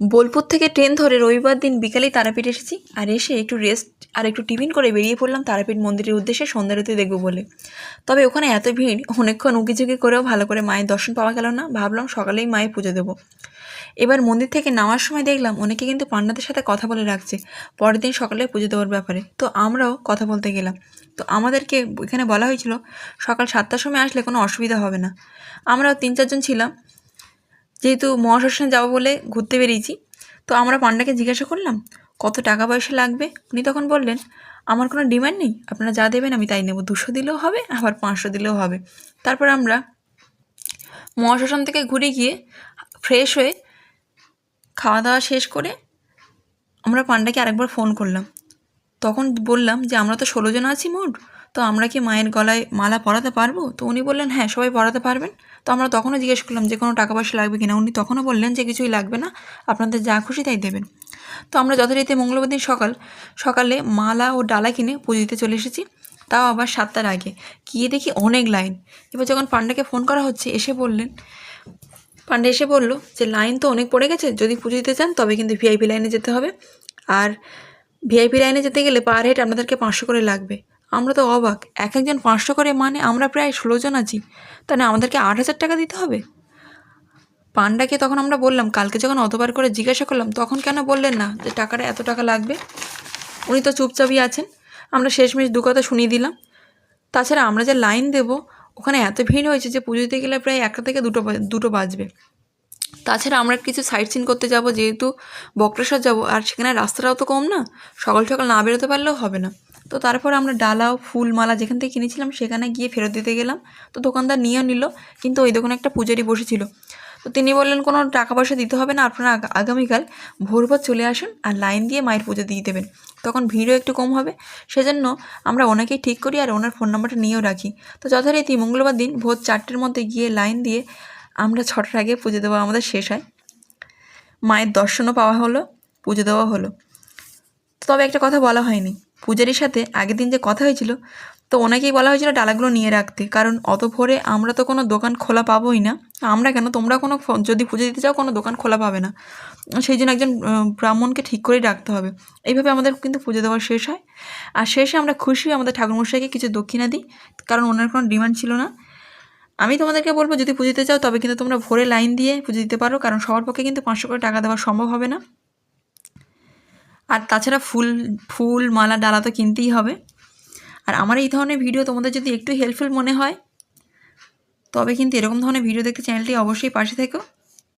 বোলপুর থেকে ট্রেন ধরে রবিবার দিন বিকালেই তারাপীঠ এসেছি। আর এসে একটু রেস্ট আর একটু টিফিন করে বেরিয়ে পড়লাম তারাপীঠ মন্দিরের উদ্দেশ্যে সন্ধ্যারতি দেখব বলে। তবে ওখানে এত ভিড়, অনেকক্ষণ উকিঝুঁকি করেও ভালো করে মায়ের দর্শন পাওয়া গেল না। ভাবলাম সকালেই মায়ের পুজো দেবো। এবার মন্দির থেকে নামার সময় দেখলাম অনেকে কিন্তু পান্ডাদের সাথে কথা বলে রাখছে। পরের দিন সকালে পুজো দেওয়ার ব্যাপারে। তো আমরাও কথা বলতে গেলাম। তো আমাদেরকে এখানে বলা হয়েছিল, সকাল সাতটার সময় আসলে কোনো অসুবিধা হবে না। আমরাও তিন চারজন ছিলাম। যেহেতু মহাশ্মশানে যাব বলে ঘুরতে বেরিয়েছি, তো আমরা পান্ডাকে জিজ্ঞাসা করলাম, কত টাকা পয়সা লাগবে? উনি তখন বললেন, আমার কোনো ডিমান্ড নেই, আপনারা যা দেবেন আমি তাই নেব, দুশো দিলেও হবে, আবার পাঁচশো দিলেও হবে। তারপর আমরা মহাশ্মশান থেকে ঘুরে গিয়ে ফ্রেশ হয়ে খাওয়া দাওয়া শেষ করে আমরা পান্ডাকে আরেকবার ফোন করলাম। তখন বললাম যে, আমরা তো ষোলো জন আছি মোট, তো আমরা কি মায়ের গলায় মালা পরাতে পারব? তো উনি বললেন হ্যাঁ সবাই পরাতে পারবেন। তো আমরা তখনও জিজ্ঞেস করলাম যে, কোনো টাকা পয়সা লাগবে কিনা? উনি তখনও বললেন যে, কিছুই লাগবে না, আপনাদের যা খুশি তাই দেবেন। তো আমরা যথারীতি মঙ্গলবার দিন সকাল, সকালে মালা ও ডালা কিনে পুজো দিতে চলে এসেছি। তাও আবার সাতটার আগে। গিয়ে দেখি অনেক লাইন। এবার যখন পান্ডাকে ফোন করা হচ্ছে, এসে বললেন, পান্ডে এসে বলল যে, লাইন তো অনেক পড়ে গেছে, যদি পুজো দিতে চান তবে কিন্তু ভিআইপি লাইনে যেতে হবে। আর ভিআইপি লাইনে যেতে গেলে পার হেড আপনাদেরকে পাঁচশো করে লাগবে। আমরা তো অবাক, এক একজন পাঁচশো করে মানে আমরা প্রায় ষোলো জন আছি। তাহলে আমাদেরকে আট হাজার টাকা দিতে হবে? পান্ডাকে তখন আমরা বললাম, কালকে যখন অতবার করে জিজ্ঞাসা করলাম, তখন কেন বললেন না যে টাকাটা এত টাকা লাগবে? উনি তো চুপচাপই আছেন। আমরা শেষমেশ দু কথা শুনিয়ে দিলাম। তাছাড়া আমরা যে লাইন দেব, ওখানে এত ভিড় হয়েছে যে পুজো দিতে গেলে প্রায় একটা থেকে দুটো দুটো বাজবে। তাছাড়া আমরা কিছু সাইট সিন করতে যাব, যেহেতু বক্রেশ্বর যাব, আর সেখানে রাস্তাটাও তো কম না, সকাল সকাল না বেরোতে পারলেও হবে না। তো তারপর আমরা ডালাও ফুল মালা যেখান থেকে কিনেছিলাম, সেখানে গিয়ে ফেরত দিতে গেলাম। তো দোকানদার নিয়েও নিল, কিন্তু ওই দোকানে একটা পূজারি বসেছিল। তো তিনি বললেন, কোনো টাকা পয়সা দিতে হবে না, আপনারা আগা- আগামীকাল ভোরভর চলে আসুন আর লাইন দিয়ে মায়ের পুজো দিয়ে দেবেন। তখন ভিড়ও একটু কম হবে। সেজন্য আমরা ওনাকেই ঠিক করি আর ওনার ফোন নাম্বারটা নিয়েও রাখি। তো যথারীতি মঙ্গলবার দিন ভোর চারটের মধ্যে গিয়ে লাইন দিয়ে আমরা ছটার আগে পুজো দেওয়া আমাদের শেষ হয়। মায়ের দর্শনও পাওয়া হলো, পুজো দেওয়া হলো। তবে একটা কথা বলা হয়নি। পূজারির সাথে আগের দিন যে কথা হয়েছিল, তো ওনাকেই বলা হয়েছিল ডালাগুলো নিয়ে রাখতে, কারণ অত ভোরে আমরা তো কোনো দোকান খোলা পাবোই না। আমরা কেন? তোমরা কোনো যদি পুজো দিতে চাও কোনো দোকান খোলা পাবে না। সেই জন্য একজন ব্রাহ্মণকে ঠিক করেই রাখতে হবে। এইভাবে আমাদের কিন্তু পুজো দেওয়া শেষ হয়। আর শেষে আমরা খুশি, আমাদের ঠাকুরমশাইকে কিছু দক্ষিণা দিই, কারণ ওনার কোনো ডিমান্ড ছিল না। আমি তোমাদেরকে বলব, যদি পুজো দিতে চাও, তবে কিন্তু তোমরা ভোরে লাইন দিয়ে পুজো দিতে পারো, কারণ সবার পক্ষে কিন্তু পাঁচশো করে টাকা দেওয়া সম্ভব হবে না। আর তাছাড়া ফুল ফুল, মালা, ডালা তো কিনতেই হবে। আর আমার এই ধরনের ভিডিও তোমাদের যদি একটু হেল্পফুল মনে হয়, তবে কিন্তু এরকম ধরনের ভিডিও দেখতে চ্যানেলটি অবশ্যই পাশে থেকো।